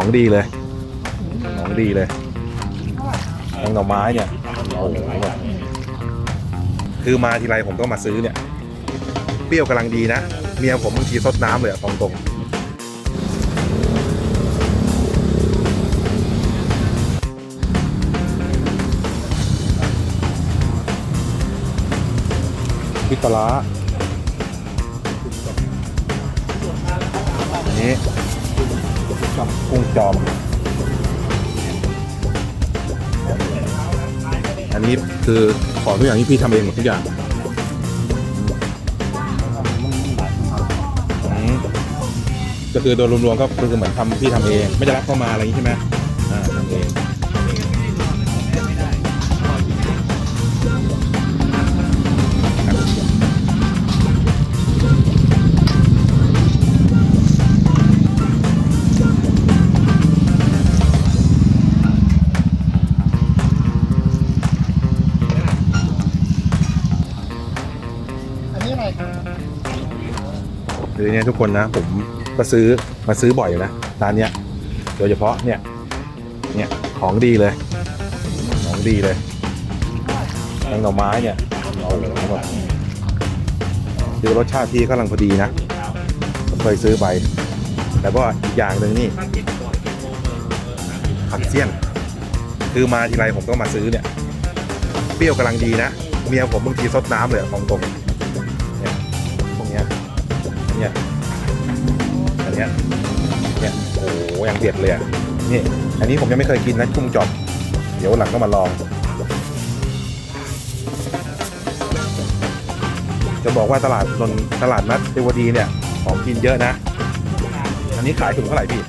ของดีเลย ของดีเลยแตงหน่อไม้เนี่ยโอ้โหคือมาทีไรผมก็มาซื้อเนี่ย เปรี้ยวกำลังดีนะเมียผมบางทีซดน้ำเลยอะตรงตรงๆพิตร้านนี้ กุ้งจอม อันนี้คือของทุกอย่างที่พี่ทำเองหมดทุกอย่างอืมก็คือโดยรวมๆก็คือเหมือนทำพี่ทำเอง ไม่ได้รับเข้ามาอะไรอย่างนี้ใช่ไหมอ่า ทำเองคือเนี่ยทุกคนนะ ผมก็ซื้อมาซื้อบ่อยอยู่นะร้านเนี้ยโดยเฉพาะเนี่ยเนี่ยของดีเลย ของดีเลยแตงหน่อไม้เนี่ยอ้โหแบบคือรสชาติที่กำลังพอดีนะเคยซื้อไปแต่ว่าอีกอย่างหนึ่งนี่ผักเสี้ยน คือมาทีไรผมก็มาซื้อเนี่ย เปรี้ยวกำลังดีนะ เมียผมบางทีซดน้ำเลยของตรง เนี่ยอันเนี้ยเนี่ยโอ้โหยังเด็ดเลยอะนี่อันนี้ผมยังไม่เคยกินนะกุ้งจอมเดี๋ยวหลังก็มาลอง จะบอกว่าตลาดนนตลาดนัดเทวดีเนี่ย ของกินเยอะนะ อันนี้ขายถุงเท่าไหร่พี่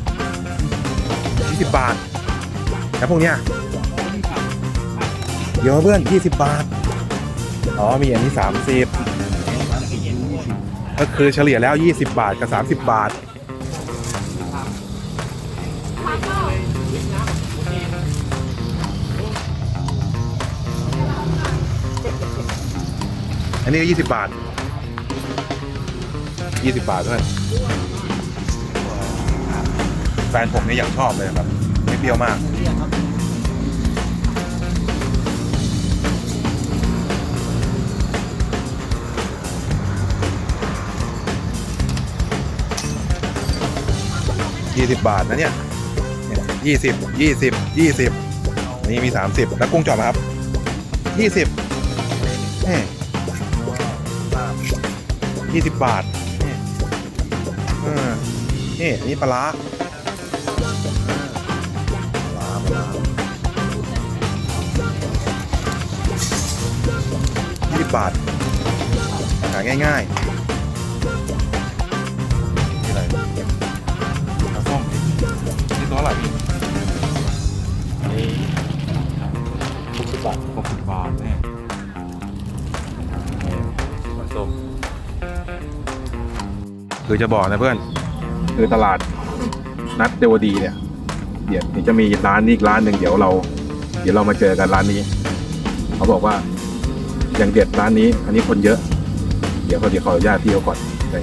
20บาทแล้วพวกเนี้ยเดี๋ยวเพื่อน20บาท อ๋อ มีอันนี้30 ก็คือเฉลี่ยแล้ว 20 บาทกับ 30 บาท อันนี้ก็ 20 บาท 20 บาทด้วยแฟนผมเนี่ยยังชอบเลยแบบไม่เปรี้ยวมาก ยี่สิบบาทนะเนี่ยยี่สิบยี่สิบยี่สิบนี่มีสามสิบแล้วกุ้งจอมครับยี่สิบยี่สิบบาทนี่นี่ปลาร้าปลาปลายี่สิบบาทหาง่ายๆนี่อะไร นี่ตัวอะไรพี่นี่หกสิบบาทหกสิบบาทเนี่ยปลาส้มคือจะบอกนะเพื่อน คือตลาดนัดเดวดีเนี่ย เดี๋ยวจะมีร้านนี้อีกร้านหนึ่งเดี๋ยวเรา เดี๋ยวเรามาเจอกันร้านนี้ เขาบอกว่าอย่างเด็ดร้านนี้ อันนี้คนเยอะ เดี๋ยวเขาเดี๋ยวขออนุญาตพี่เขาก่อนไป